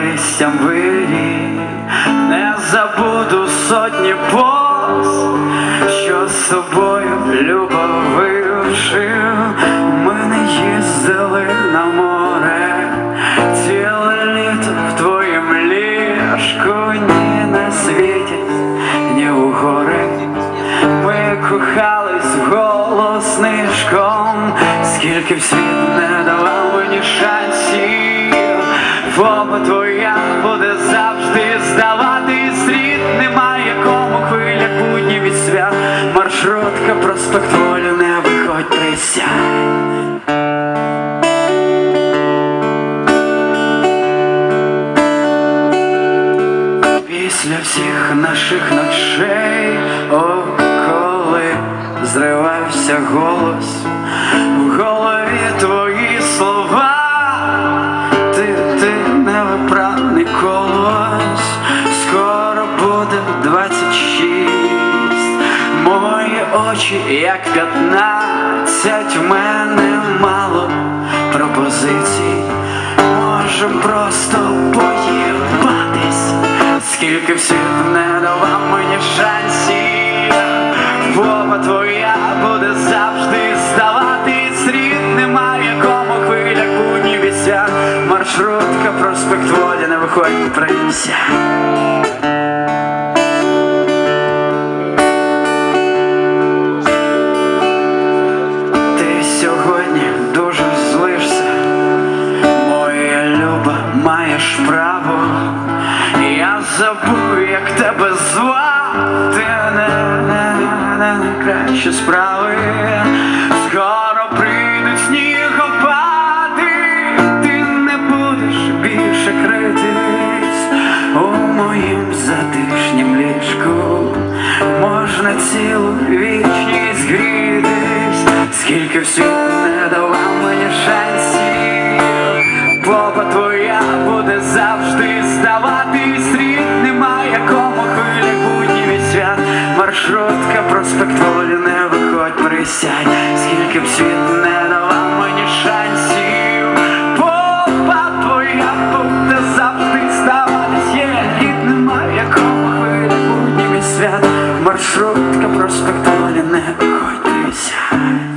листям вирі, не забуду сотні поз, що з собою любов вирушив. Ми не їздили на море, ціле літо в твоїм ліжку. Ні на світі, ні у гори. Ми кохались голоснишком, скільки в світ не давав мені шансів, Фоба твоя буде завжди здаватись рід, немає кому хвиля будні від свят, маршрутка, проспект волі, не виходь присядь. Після всіх наших ночей, о, коли зривався голос, в голові твої ти невиправний колос, скоро буде двадцять шість, мої очі, як п'ятнадцять, в мене мало пропозицій, може просто поїбатись. Скільки в світ не давав мені шансів, Воба твоя буде завжди здаватись. Рід, немає кому хвиля будні вісять, маршрутка, проспект волі, не виходь присядь. Ти сьогодні дуже злишся, моя люба, маєш право. Я забув, як тебе звати, не, не, не найкращі справи. Скоро прийдуть Можна цілу вічність грітись, скільки в не давав мені шансів. Попа твоя буде завжди здаватись рід, немає кому хвилі будні свят. Маршрутка, проспект волі, не виходь, присядь, скільки б світ не маршрутка проспекту не котися.